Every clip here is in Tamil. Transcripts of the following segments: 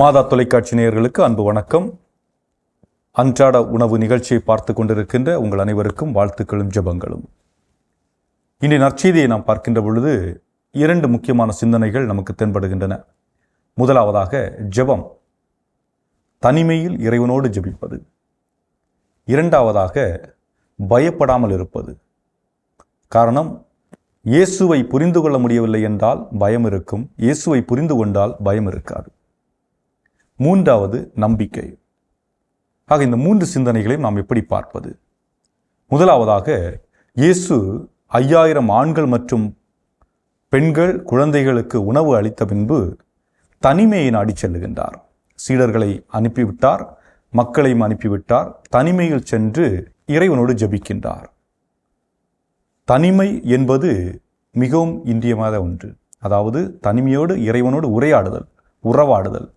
மாதா தொலைக்காட்சி நேயர்களுக்கு அன்பு வணக்கம். அன்றாட உணவு நிகழ்ச்சியை பார்த்து கொண்டிருக்கின்ற உங்கள் அனைவருக்கும் வாழ்த்துக்களும் ஜெபங்களும். இன்றைய நற்செய்தியை நாம் பார்க்கின்ற பொழுது இரண்டு முக்கியமான சிந்தனைகள் நமக்கு தென்படுகின்றன. முதலாவதாக ஜெபம். தனிமையில் இறைவனோடு ஜெபிப்பது. இரண்டாவதாக பயப்படாமல் இருப்பது. காரணம் இயேசுவை புரிந்து கொள்ள முடியவில்லை என்றால் பயம் இருக்கும். இயேசுவை புரிந்து கொண்டால் பயம் இருக்காது. மூன்றாவது நம்பிக்கை. ஆக இந்த மூன்று சிந்தனைகளையும் நாம் எப்படி பார்ப்பது? முதலாவதாக இயேசு ஐயாயிரம் ஆண்கள் மற்றும் பெண்கள் குழந்தைகளுக்கு உணவு அளித்த பின்பு தனிமையை நாடி செல்லுகின்றார். சீடர்களை அனுப்பிவிட்டார் மக்களையும் அனுப்பிவிட்டார் தனிமையில் சென்று இறைவனோடு ஜபிக்கின்றார். தனிமை என்பது மிகவும் இன்றியமாத ஒன்று. அதாவது தனிமையோடு இறைவனோடு உரையாடுதல் உறவாடுதல்.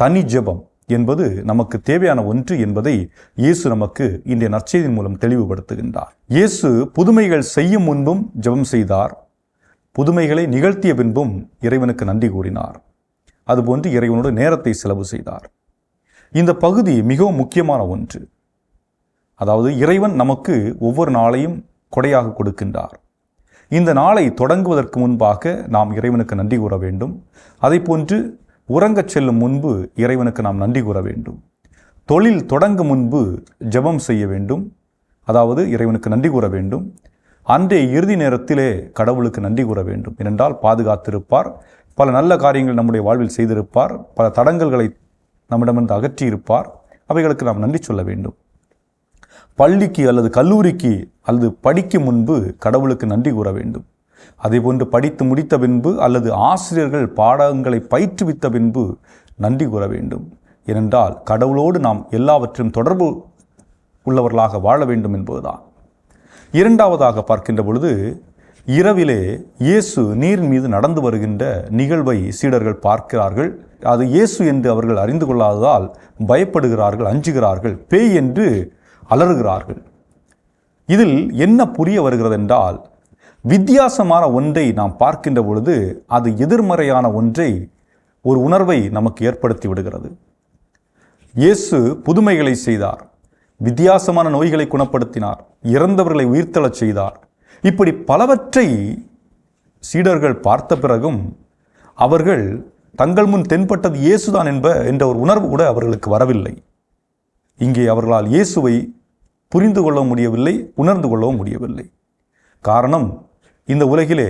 தனி ஜெபம் என்பது நமக்கு தேவையான ஒன்று என்பதை இயேசு நமக்கு இன்றைய நற்செய்தியின் மூலம் தெளிவுபடுத்துகின்றார். இயேசு புதுமைகள் செய்யும் முன்பும் ஜெபம் செய்தார். புதுமைகளை நிகழ்த்திய பின்பும் இறைவனுக்கு நன்றி கூறினார். அதுபோன்று இறைவனோடு நேரத்தை செலவு செய்தார். இந்த பகுதி மிகவும் முக்கியமான ஒன்று. அதாவது இறைவன் நமக்கு ஒவ்வொரு நாளையும் கொடையாக கொடுக்கின்றார். இந்த நாளை தொடங்குவதற்கு முன்பாக நாம் இறைவனுக்கு நன்றி கூற வேண்டும். அதை போன்று உறங்கச் செல்லும் முன்பு இறைவனுக்கு நாம் நன்றி கூற வேண்டும். தொழில் தொடங்கும் முன்பு ஜெபம் செய்ய வேண்டும். அதாவது இறைவனுக்கு நன்றி கூற வேண்டும். அன்றைய இறுதி நேரத்திலே கடவுளுக்கு நன்றி கூற வேண்டும். ஏனென்றால் பாதுகாத்திருப்பார். பல நல்ல காரியங்கள் நம்முடைய வாழ்வில் செய்திருப்பார். பல தடங்கல்களை நம்மிடமிருந்து அகற்றியிருப்பார். அவைகளுக்கு நாம் நன்றி சொல்ல வேண்டும். பள்ளிக்கு அல்லது கல்லூரிக்கு அல்லது படிக்கும் முன்பு கடவுளுக்கு நன்றி கூற வேண்டும். அதேபோன்று படித்து முடித்த பின்பு அல்லது ஆசிரியர்கள் பாடங்களை பயிற்றுவித்த பின்பு நன்றி கூற வேண்டும். ஏனென்றால் கடவுளோடு நாம் எல்லாவற்றையும் தொடர்பு உள்ளவர்களாக வாழ வேண்டும் என்பதுதான். இரண்டாவதாக பார்க்கின்ற பொழுது இரவிலே இயேசு நீர் மீது நடந்து வருகின்ற நிகழ்வை சீடர்கள் பார்க்கிறார்கள். அது இயேசு என்று அவர்கள் அறிந்து கொள்ளாததால் பயப்படுகிறார்கள் அஞ்சுகிறார்கள் பேய் என்று அலறுகிறார்கள். இதில் என்ன புரிய வருகிறது என்றால் வித்தியாசமான ஒன்றை நாம் பார்க்கின்ற பொழுது அது எதிர்மறையான ஒன்றை ஒரு உணர்வை நமக்கு ஏற்படுத்தி விடுகிறது. இயேசு புதுமைகளை செய்தார். வித்தியாசமான நோய்களை குணப்படுத்தினார். இறந்தவர்களை உயிர்த்தெழச் செய்தார். இப்படி பலவற்றை சீடர்கள் பார்த்த பிறகும் அவர்கள் தங்கள் முன் தென்பட்டது இயேசுதான் என்ப என்ற ஒரு உணர்வு கூட அவர்களுக்கு வரவில்லை. இங்கே அவர்களால் இயேசுவை புரிந்து கொள்ள முடியவில்லை உணர்ந்து கொள்ளவும் முடியவில்லை. காரணம் இந்த உலகிலே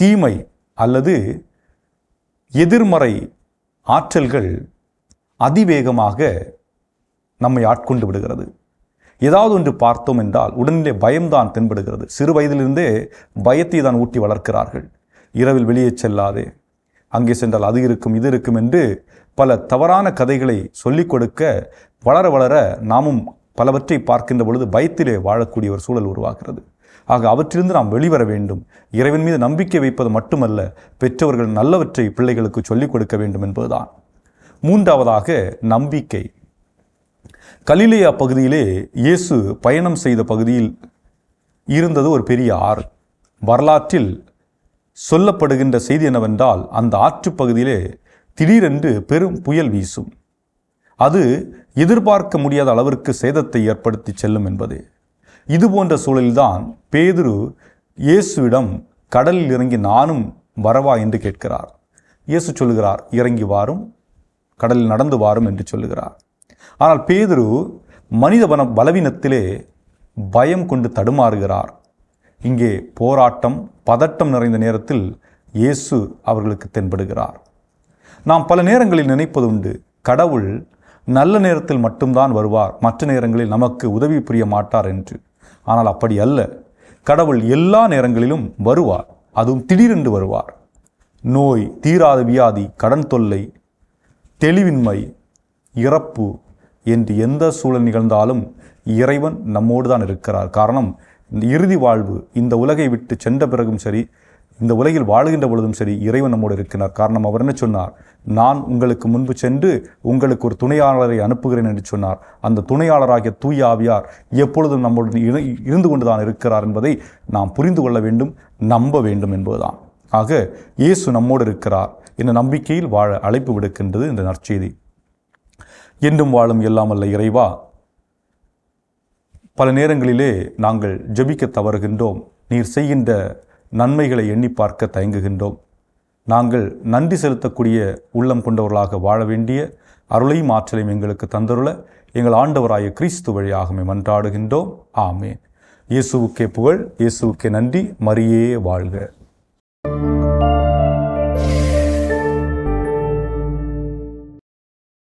தீமை அல்லது எதிர்மறை ஆற்றல்கள் அதிவேகமாக நம்மை ஆட்கொண்டு விடுகிறது. ஏதாவது ஒன்று பார்த்தோம் என்றால் உடனே பயம்தான் தென்படுகிறது. சிறு வயதிலிருந்தே பயத்தை தான் ஊட்டி வளர்க்கிறார்கள். இரவில் வெளியே செல்லாதே அங்கே சென்றால் அது இருக்கும் இது இருக்கும் என்று பல தவறான கதைகளை சொல்லிக் கொடுக்க வளர வளர நாமும் பலவற்றை பார்க்கின்ற பொழுது பயத்திலே வாழக்கூடிய ஒரு சூழல் உருவாகிறது. ஆக அவற்றிலிருந்து நாம் வெளிவர வேண்டும். இறைவன் மீது நம்பிக்கை வைப்பது மட்டுமல்ல பெற்றவர்கள் நல்லவற்றை பிள்ளைகளுக்கு சொல்லிக் கொடுக்க வேண்டும் என்பதுதான். மூன்றாவதாக நம்பிக்கை. கலிலேயா பகுதியிலே இயேசு பயணம் செய்த பகுதியில் இருந்தது ஒரு பெரிய ஆறு. வரலாற்றில் சொல்லப்படுகின்ற செய்தி என்னவென்றால் அந்த ஆற்று பகுதியிலே திடீரென்று பெரும் புயல் வீசும். அது எதிர்பார்க்க முடியாத அளவிற்கு சேதத்தை ஏற்படுத்தி செல்லும் என்பது. இது போன்ற சூழலில்தான் பேதுரு இயேசுவிடம் கடலில் இறங்கி நானும் வரவா என்று கேட்கிறார். இயேசு சொல்லுகிறார் இறங்கி வாரும் கடலில் நடந்து வாரும் என்று சொல்லுகிறார். ஆனால் பேதுரு மனித பன பலவீனத்திலே பயம் கொண்டு தடுமாறுகிறார். இங்கே போராட்டம் பதட்டம் நிறைந்த நேரத்தில் இயேசு அவர்களுக்கு தென்படுகிறார். நாம் பல நேரங்களில் நினைப்பது உண்டு கடவுள் நல்ல நேரத்தில் மட்டும்தான் வருவார் மற்ற நேரங்களில் நமக்கு உதவி புரிய மாட்டார் என்று. ஆனால் அப்படி அல்ல. கடவுள் எல்லா நேரங்களிலும் வருவார். அதுவும் திடீரென்று வருவார். நோய் தீராத வியாதி கடன் தொல்லை தெளிவின்மை இறப்பு என்று எந்த சூழல் நிகழ்ந்தாலும் இறைவன் நம்மோடு தான் இருக்கிறார். காரணம் இந்த இறுதி வாழ்வு இந்த உலகை விட்டு சென்ற பிறகும் சரி இந்த உலகில் வாழுகின்ற பொழுதும் சரி இறைவன் நம்மோடு இருக்கிறார். காரணம் அவர் என்ன சொன்னார்? நான் உங்களுக்கு முன்பு சென்று உங்களுக்கு ஒரு துணையாளரை அனுப்புகிறேன் என்று சொன்னார். அந்த துணையாளராகிய தூய ஆவியார் எப்பொழுதும் நம்முடன் இரு- இருந்து கொண்டுதான் இருக்கிறார் என்பதை நாம் புரிந்து கொள்ள வேண்டும் நம்ப வேண்டும் என்பதுதான். ஆக இயேசு நம்மோடு இருக்கிறார். என்ற நம்பிக்கையில் வாழ அழைப்பு விடுக்கின்றது இந்த நற்செய்தி. என்றும் வாழும் எல்லாமல்ல இறைவா பல நேரங்களிலே நாங்கள் ஜெபிக்க தவறுகின்றோம். நீர் செய்கின்ற நன்மைகளை எண்ணி பார்க்க தயங்குகின்றோம். நாங்கள் நன்றி செலுத்தக்கூடிய உள்ளம் கொண்டவர்களாக வாழ வேண்டிய அருளையும் ஆற்றலையும் எங்களுக்கு தந்தருள எங்கள் ஆண்டவராய கிறிஸ்து வழியாகவே மன்றாடுகின்றோம். ஆமேன். இயேசுவுக்கே புகழ் இயேசுவுக்கே நன்றி. மரியே வாழ்க.